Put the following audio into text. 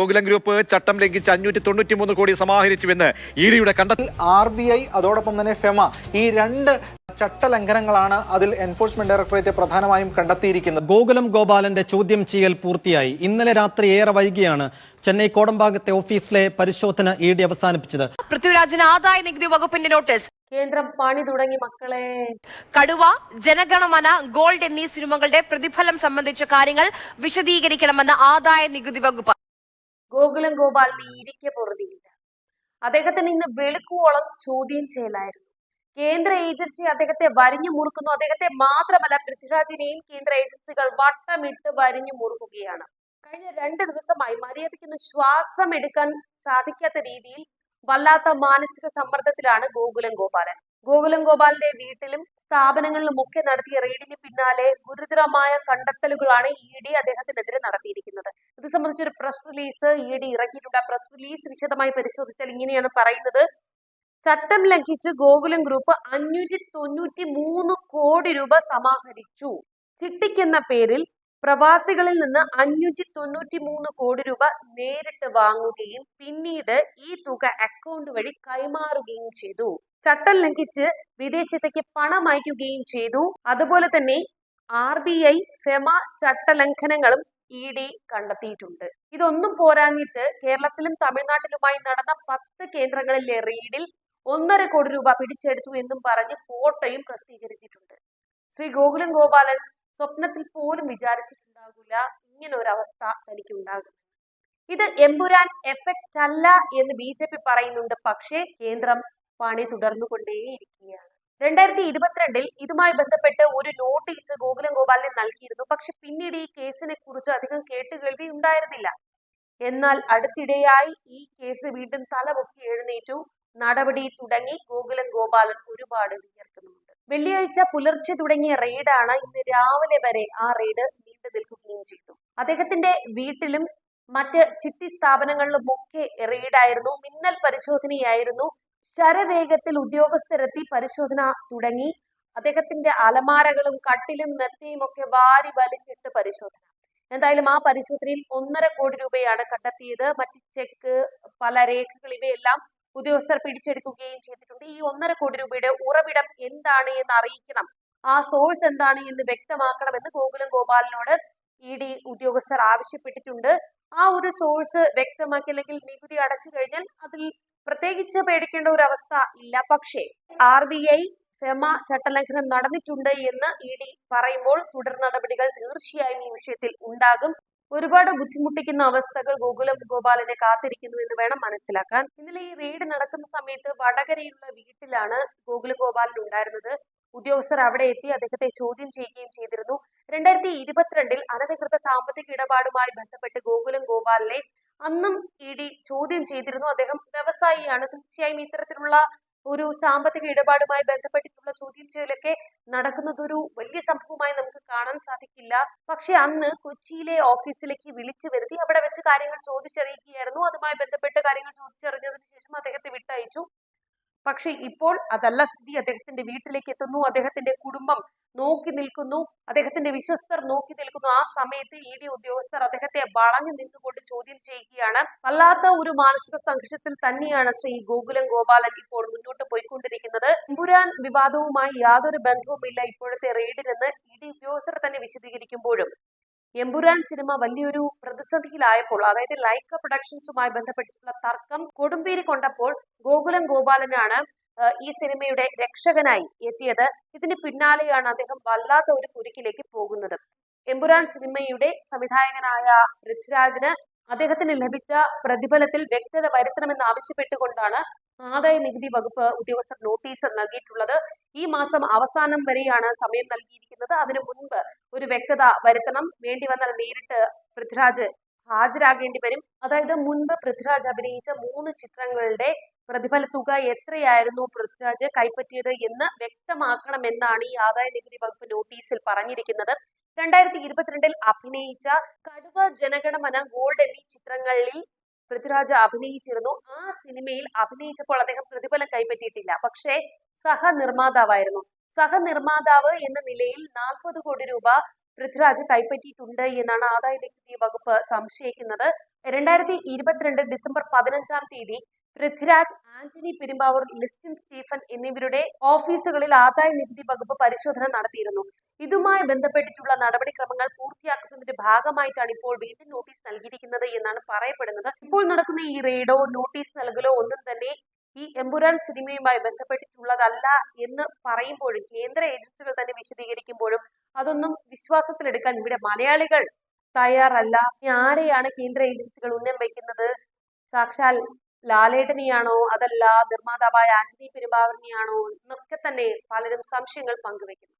Gokulam group ചട്ടം ലംഘിച്ച് അഞ്ഞൂറ്റി തൊണ്ണൂറ്റി മൂന്ന് കോടി സമാഹരിച്ചുവെന്ന് ഇഡിയുടെ കണ്ടെത്തൽ. ആർ ബി ഐ അതോടൊപ്പം തന്നെ ഫെമ ഈ രണ്ട് ചട്ടലംഘനങ്ങളാണ് അതിൽ എൻഫോഴ്സ്മെന്റ് ഡയറക്ടറേറ്റ് പ്രധാനമായും കണ്ടെത്തിയിരിക്കുന്നത്. ഗോകുലം ഗോപാലന്റെ ചോദ്യം ചെയ്യൽ പൂർത്തിയായി. ഇന്നലെ രാത്രി ഏറെ വൈകിയാണ് ചെന്നൈ കോടമ്പാകത്തെ ഓഫീസിലെ പരിശോധന ഇ ഡി അവസാനിപ്പിച്ചത്. പൃഥ്വിരാജിന് ആദായ നികുതി വകുപ്പിന്റെ നോട്ടീസ്. കേന്ദ്രം പണി തുടങ്ങി മക്കളെ. കടുവ ജനഗണമന ഗോൾഡ് എന്നീ സിനിമകളുടെ പ്രതിഫലം സംബന്ധിച്ച കാര്യങ്ങൾ വിശദീകരിക്കണമെന്ന് ആദായ നികുതി വകുപ്പ്. ഗോകുലം ഗോപാലിന് ഇരിക്കെ പൊറുതിയില്ല. അദ്ദേഹത്തിന് ഇന്ന് വെളുക്കുവോളം ചോദ്യം ചെയ്യലായിരുന്നു. കേന്ദ്ര ഏജൻസി അദ്ദേഹത്തെ വരിഞ്ഞു മുറുക്കുന്നു. അദ്ദേഹത്തെ മാത്രമല്ല പൃഥ്വിരാജിനെയും കേന്ദ്ര ഏജൻസികൾ വട്ടമിട്ട് വരിഞ്ഞു മുറുക്കുകയാണ്. കഴിഞ്ഞ രണ്ട് ദിവസമായി മര്യാദയ്ക്കൊന്ന് ശ്വാസം എടുക്കാൻ സാധിക്കാത്ത രീതിയിൽ വല്ലാത്ത മാനസിക സമ്മർദ്ദത്തിലാണ് ഗോകുലം ഗോപാലൻ. ഗോകുലം ഗോപാലിന്റെ വീട്ടിലും സ്ഥാപനങ്ങളിലും ഒക്കെ നടത്തിയ റെയ്ഡിന് പിന്നാലെ ഗുരുതരമായ കണ്ടെത്തലുകളാണ് ഇ ഡി അദ്ദേഹത്തിനെതിരെ നടത്തിയിരിക്കുന്നത്. ഇത് സംബന്ധിച്ചൊരു പ്രസ് റിലീസ് ഇ ഡി ഇറക്കിയിട്ടുണ്ട് പ്രസ് റിലീസ് വിശദമായി പരിശോധിച്ചാൽ ഇങ്ങനെയാണ് പറയുന്നത്. ചട്ടം ലംഘിച്ച് ഗോകുലം ഗ്രൂപ്പ് അഞ്ഞൂറ്റി തൊണ്ണൂറ്റി മൂന്ന് കോടി രൂപ സമാഹരിച്ചു. ചിട്ടിക്കെന്ന പേരിൽ പ്രവാസികളിൽ നിന്ന് അഞ്ഞൂറ്റി തൊണ്ണൂറ്റി മൂന്ന് കോടി രൂപ നേരിട്ട് വാങ്ങുകയും പിന്നീട് ഈ തുക അക്കൗണ്ട് വഴി കൈമാറുകയും ചെയ്തു. ചട്ടം ലംഘിച്ച് വിദേശത്തേക്ക് പണം അയക്കുകയും ചെയ്തു. അതുപോലെ തന്നെ ആർ ബി ഐ ഫെമ ചട്ടലംഘനങ്ങളും ഇ ഡി കണ്ടെത്തിയിട്ടുണ്ട്. ഇതൊന്നും പോരാഞ്ഞിട്ട് കേരളത്തിലും തമിഴ്നാട്ടിലുമായി നടന്ന പത്ത് കേന്ദ്രങ്ങളിലെ റെയ്ഡിൽ ഒന്നര കോടി രൂപ പിടിച്ചെടുത്തു എന്നും പറഞ്ഞ് ഫോട്ടോയും പ്രസിദ്ധീകരിച്ചിട്ടുണ്ട്. ശ്രീ ഗോകുലം ഗോപാലൻ സ്വപ്നത്തിൽ പോലും വിചാരിച്ചിട്ടുണ്ടാകില്ല. ഇങ്ങനെ ഒരു അവസ്ഥ തനിക്ക് ഉണ്ടാകും ഇത് എമ്പുരാൻ എഫക്റ്റ് അല്ല എന്ന് ബി ജെ പി പറയുന്നുണ്ട്. പക്ഷേ കേന്ദ്രം പണി തുടർന്നുകൊണ്ടേയിരിക്കുകയാണ്. രണ്ടായിരത്തി ഇരുപത്തിരണ്ടിൽ ഇതുമായി ബന്ധപ്പെട്ട് ഒരു നോട്ടീസ് ഗോകുലം ഗോപാലിന് നൽകിയിരുന്നു. പക്ഷെ പിന്നീട് ഈ കേസിനെ കുറിച്ച് അധികം കേട്ടുകേൾവി ഉണ്ടായിരുന്നില്ല. എന്നാൽ അടുത്തിടെയായി ഈ കേസ് വീണ്ടും തലപൊക്കി എഴുന്നേറ്റു. നടപടി തുടങ്ങി ഗോകുലം ഗോപാലൻ ഒരുപാട് വിയർക്കുന്നുണ്ട് വെള്ളിയാഴ്ച പുലർച്ചെ തുടങ്ങിയ റെയ്ഡാണ് ഇന്ന് രാവിലെ വരെ ആ റെയ്ഡ് നീണ്ടു നിൽക്കുകയും ചെയ്തു. അദ്ദേഹത്തിന്റെ വീട്ടിലും മറ്റ് ചിട്ടി സ്ഥാപനങ്ങളിലും ഒക്കെ റെയ്ഡായിരുന്നു. മിന്നൽ പരിശോധനയായിരുന്നു. ശരവേഗത്തിൽ ഉദ്യോഗസ്ഥരെത്തി പരിശോധന തുടങ്ങി. അദ്ദേഹത്തിന്റെ അലമാരകളും കട്ടിലും മെത്തയും ഒക്കെ വാരി വലിച്ചിട്ട് പരിശോധന. എന്തായാലും ആ പരിശോധനയിൽ ഒന്നര കോടി രൂപയാണ് കണ്ടെത്തിയത്. മറ്റ് ചെക്ക് പല രേഖകൾ ഇവയെല്ലാം ഉദ്യോഗസ്ഥർ പിടിച്ചെടുക്കുകയും ചെയ്തിട്ടുണ്ട്. ഈ ഒന്നര കോടി രൂപയുടെ ഉറവിടം എന്താണ് എന്ന് അറിയിക്കണം. ആ സോഴ്സ് എന്താണ് എന്ന് വ്യക്തമാക്കണമെന്ന് ഗോകുലം ഗോപാലിനോട് ഇ ഡി ഉദ്യോഗസ്ഥർ ആവശ്യപ്പെട്ടിട്ടുണ്ട്. ആ ഒരു സോഴ്സ് വ്യക്തമാക്കി അല്ലെങ്കിൽ നികുതി അടച്ചു കഴിഞ്ഞാൽ അതിൽ പ്രത്യേകിച്ച് പേടിക്കേണ്ട ഒരു അവസ്ഥ ഇല്ല. പക്ഷേ ആർ ബി ഐ ഫെമ ചട്ടലംഘനം നടന്നിട്ടുണ്ട് എന്ന് ഇ ഡി പറയുമ്പോൾ തുടർ നടപടികൾ തീർച്ചയായും ഈ വിഷയത്തിൽ ഉണ്ടാകും. ഒരുപാട് ബുദ്ധിമുട്ടിക്കുന്ന അവസ്ഥകൾ ഗോകുലം ഗോപാലനെ കാത്തിരിക്കുന്നു എന്ന് വേണം മനസ്സിലാക്കാൻ. ഇന്നലെ ഈ റെയ്ഡ് നടക്കുന്ന സമയത്ത് വടകരയിലുള്ള വീട്ടിലാണ് ഗോകുലം ഗോപാലൻ ഉണ്ടായിരുന്നത്. ഉദ്യോഗസ്ഥർ അവിടെ എത്തി അദ്ദേഹത്തെ ചോദ്യം ചെയ്യുകയും ചെയ്തിരുന്നു. രണ്ടായിരത്തി ഇരുപത്തിരണ്ടിൽ അനധികൃത സാമ്പത്തിക ഇടപാടുമായി ബന്ധപ്പെട്ട് ഗോകുലം ഗോപാലിനെ അന്നും ഇ ഡി ചോദ്യം ചെയ്തിരുന്നു. അദ്ദേഹം വ്യവസായിയാണ്. തീർച്ചയായും ഇത്തരത്തിലുള്ള ഒരു സാമ്പത്തിക ഇടപാടുമായി ബന്ധപ്പെട്ടിട്ടുള്ള ചോദ്യം ചെയ്യലൊക്കെ നടക്കുന്നത് ഒരു വലിയ സംഭവമായി നമുക്ക് കാണാൻ സാധിക്കില്ല. പക്ഷെ അന്ന് കൊച്ചിയിലെ ഓഫീസിലേക്ക് വിളിച്ചു വരുത്തി അവിടെ വെച്ച് കാര്യങ്ങൾ ചോദിച്ചറിയിക്കുകയായിരുന്നു. അതുമായി ബന്ധപ്പെട്ട കാര്യങ്ങൾ ചോദിച്ചറിഞ്ഞതിന് ശേഷം അദ്ദേഹത്തെ വിട്ടയച്ചു. പക്ഷെ ഇപ്പോൾ അതല്ല സ്ഥിതി. അദ്ദേഹത്തിന്റെ വീട്ടിലേക്ക് എത്തുന്നു. അദ്ദേഹത്തിന്റെ കുടുംബം നോക്കി നിൽക്കുന്നു. അദ്ദേഹത്തിന്റെ വിശ്വസ്തർ നോക്കി നിൽക്കുന്നു. ആ സമയത്ത് ഇ ഡി ഉദ്യോഗസ്ഥർ അദ്ദേഹത്തെ വളഞ്ഞു നിന്നുകൊണ്ട് ചോദ്യം ചെയ്യുകയാണ്. വല്ലാത്ത ഒരു മാനസിക സംഘർഷത്തിൽ തന്നെയാണ് ശ്രീ ഗോകുലം ഗോപാലൻ ഇപ്പോൾ മുന്നോട്ട് പോയിക്കൊണ്ടിരിക്കുന്നത്. എമ്പുരാൻ വിവാദവുമായി യാതൊരു ബന്ധവുമില്ല ഇപ്പോഴത്തെ റെയ്ഡിനെന്ന് ഇ ഡി ഉദ്യോഗസ്ഥർ തന്നെ വിശദീകരിക്കുമ്പോഴും. എമ്പുരാൻ സിനിമ വലിയൊരു പ്രതിസന്ധിയിലായപ്പോൾ അതായത് ലൈക്ക പ്രൊഡക്ഷൻസുമായി ബന്ധപ്പെട്ടിട്ടുള്ള തർക്കം കൊടുമ്പേരി കൊണ്ടപ്പോൾ ഗോകുലം ഗോപാലനാണ് ഈ സിനിമയുടെ രക്ഷകനായി എത്തിയത്. ഇതിന് പിന്നാലെയാണ് അദ്ദേഹം വല്ലാത്ത ഒരു കുരുക്കിലേക്ക് പോകുന്നത്. എമ്പുരാൻ സിനിമയുടെ സംവിധായകനായ പൃഥ്വിരാജിന് അദ്ദേഹത്തിന് ലഭിച്ച പ്രതിഫലത്തിൽ വ്യക്തത വരുത്തണമെന്ന് ആവശ്യപ്പെട്ടുകൊണ്ടാണ് ആദായ നികുതി വകുപ്പ് ഉദ്യോഗസ്ഥർ നോട്ടീസ് നൽകിയിട്ടുള്ളത്. ഈ മാസം അവസാനം വരെയാണ് സമയം നൽകിയിരിക്കുന്നത്. അതിനു മുൻപ് ഒരു വ്യക്തത വരുത്തണം. വേണ്ടി വന്നാൽ നേരിട്ട് പൃഥ്വിരാജ് ഹാജരാകേണ്ടി വരും. അതായത് മുൻപ് പൃഥ്വിരാജ് അഭിനയിച്ച മൂന്ന് ചിത്രങ്ങളുടെ പ്രതിഫല തുക എത്രയായിരുന്നു പൃഥ്വിരാജ് കൈപ്പറ്റിയത് എന്ന് വ്യക്തമാക്കണമെന്നാണ് ഈ ആദായ നികുതി വകുപ്പ് നോട്ടീസിൽ പറഞ്ഞിരിക്കുന്നത്. രണ്ടായിരത്തി ഇരുപത്തിരണ്ടിൽ അഭിനയിച്ച കടുവ ജനഗണമന ഗോൾഡ് എന്നീ ചിത്രങ്ങളിൽ പൃഥ്വിരാജ് അഭിനയിച്ചിരുന്നു. ആ സിനിമയിൽ അഭിനയിച്ചപ്പോൾ അദ്ദേഹം പ്രതിഫലം കൈപ്പറ്റിയിട്ടില്ല. പക്ഷേ സഹനിർമ്മാതാവായിരുന്നു. സഹനിർമ്മാതാവ് എന്ന നിലയിൽ നാൽപ്പത് കോടി രൂപ പൃഥ്വിരാജ് കൈപ്പറ്റിയിട്ടുണ്ട് എന്നാണ് ആദായ നികുതി വകുപ്പ് സംശയിക്കുന്നത്. രണ്ടായിരത്തി ഇരുപത്തിരണ്ട് ഡിസംബർ പതിനഞ്ചാം തീയതി പൃഥ്വിരാജ് ആന്റണി പെരുമ്പാവൂർ ലിസ്റ്റിൻ സ്റ്റീഫൻ എന്നിവരുടെ ഓഫീസുകളിൽ ആദായ നികുതി വകുപ്പ് പരിശോധന നടത്തിയിരുന്നു. ഇതുമായി ബന്ധപ്പെട്ടിട്ടുള്ള നടപടിക്രമങ്ങൾ പൂർത്തിയാക്കുന്നതിന്റെ ഭാഗമായിട്ടാണ് ഇപ്പോൾ വീണ്ടും നോട്ടീസ് നൽകിയിരിക്കുന്നത് എന്നാണ് പറയപ്പെടുന്നത്. ഇപ്പോൾ നടക്കുന്ന ഈ റെയ്ഡോ നോട്ടീസ് നൽകലോ ഒന്നും തന്നെ ഈ എമ്പുരാൻ സിനിമയുമായി ബന്ധപ്പെട്ടിട്ടുള്ളതല്ല എന്ന് പറയുമ്പോഴും കേന്ദ്ര ഏജൻസികൾ തന്നെ വിശദീകരിക്കുമ്പോഴും അതൊന്നും വിശ്വാസത്തിലെടുക്കാൻ ഇവിടെ മലയാളികൾ തയ്യാറല്ല. ആരെയാണ് കേന്ദ്ര ഏജൻസികൾ ഉന്നം വയ്ക്കുന്നത്? സാക്ഷാൽ ലാലേട്ടനെയാണോ? അതല്ല നിർമ്മാതാവായ ആന്റണി പെരുമ്പാവൂരിനെയാണോ? എന്നൊക്കെ തന്നെ പലരും സംശയങ്ങൾ പങ്കുവെക്കുന്നു